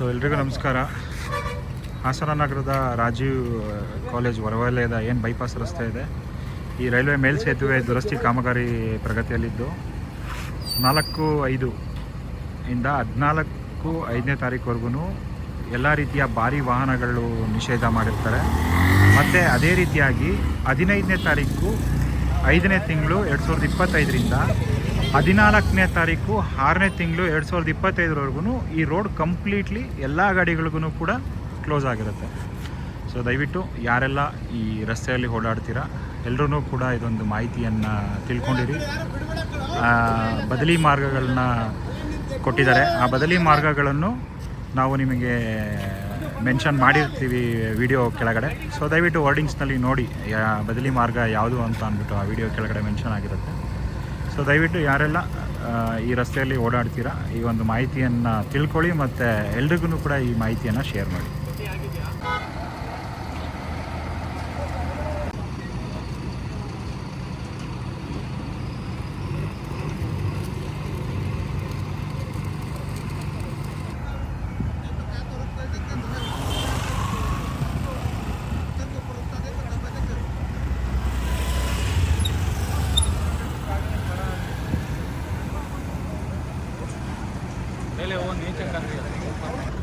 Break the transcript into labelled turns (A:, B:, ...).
A: So ಎಲ್ರಿಗೂ ನಮಸ್ಕಾರ. ಹಾಸನ ನಗರದ ರಾಜೀವ್ ಕಾಲೇಜ್ ಹೊರವಲಯದ ಏನು ಬೈಪಾಸ್ ರಸ್ತೆ ಇದೆ. ಈ ರೈಲ್ವೆ ಮೇಲ್ಸೇತುವೆ ದುರಸ್ತಿ ಕಾಮಗಾರಿ ಪ್ರಗತಿಯಲ್ಲಿದ್ದು, ನಾಲ್ಕು ಐದು ಇಂದ ಹದಿನಾಲ್ಕು ಐದನೇ ತಾರೀಕುವರೆಗೂ ಎಲ್ಲ ರೀತಿಯ ಭಾರಿ ವಾಹನಗಳು ನಿಷೇಧ ಮಾಡಿರ್ತಾರೆ. ಮತ್ತು ಅದೇ ರೀತಿಯಾಗಿ ಹದಿನೈದನೇ ತಾರೀಕು ಐದನೇ ತಿಂಗಳು ಎರಡು ಸಾವಿರದ ಇಪ್ಪತ್ತೈದರಿಂದ ಹದಿನಾಲ್ಕನೇ ತಾರೀಕು ಆರನೇ ತಿಂಗಳು ಎರಡು ಸಾವಿರದ ಇಪ್ಪತ್ತೈದರವರೆಗೂ ಈ ರೋಡ್ ಕಂಪ್ಲೀಟ್ಲಿ ಎಲ್ಲ ಗಾಡಿಗಳಿಗೂ ಕೂಡ ಕ್ಲೋಸ್ ಆಗಿರುತ್ತೆ. ಸೊ ದಯವಿಟ್ಟು ಯಾರೆಲ್ಲ ಈ ರಸ್ತೆಯಲ್ಲಿ ಓಡಾಡ್ತೀರಾ ಎಲ್ಲರೂ ಕೂಡ ಇದೊಂದು ಮಾಹಿತಿಯನ್ನು ತಿಳ್ಕೊಂಡಿರಿ. ಬದಲಿ ಮಾರ್ಗಗಳನ್ನ ಕೊಟ್ಟಿದ್ದಾರೆ. ಆ ಬದಲಿ ಮಾರ್ಗಗಳನ್ನು ನಾವು ನಿಮಗೆ ಮೆನ್ಷನ್ ಮಾಡಿರ್ತೀವಿ ವಿಡಿಯೋ ಕೆಳಗಡೆ. ಸೊ ದಯವಿಟ್ಟು ವರ್ಡಿಂಗ್ಸ್ನಲ್ಲಿ ನೋಡಿ ಬದಲಿ ಮಾರ್ಗ ಯಾವುದು ಅಂತ ಅಂದ್ಬಿಟ್ಟು ಆ ವಿಡಿಯೋ ಕೆಳಗಡೆ ಮೆನ್ಷನ್ ಆಗಿರುತ್ತೆ. ಸೊ ದಯವಿಟ್ಟು ಯಾರೆಲ್ಲ ಈ ರಸ್ತೆಯಲ್ಲಿ ಓಡಾಡ್ತೀರಾ, ಈ ಒಂದು ಮಾಹಿತಿಯನ್ನು ತಿಳ್ಕೊಳ್ಳಿ ಮತ್ತು ಎಲ್ರಿಗೂ ಕೂಡ ಈ ಮಾಹಿತಿಯನ್ನು ಶೇರ್ ಮಾಡಿ. Ele é o Nietzsche Carreira.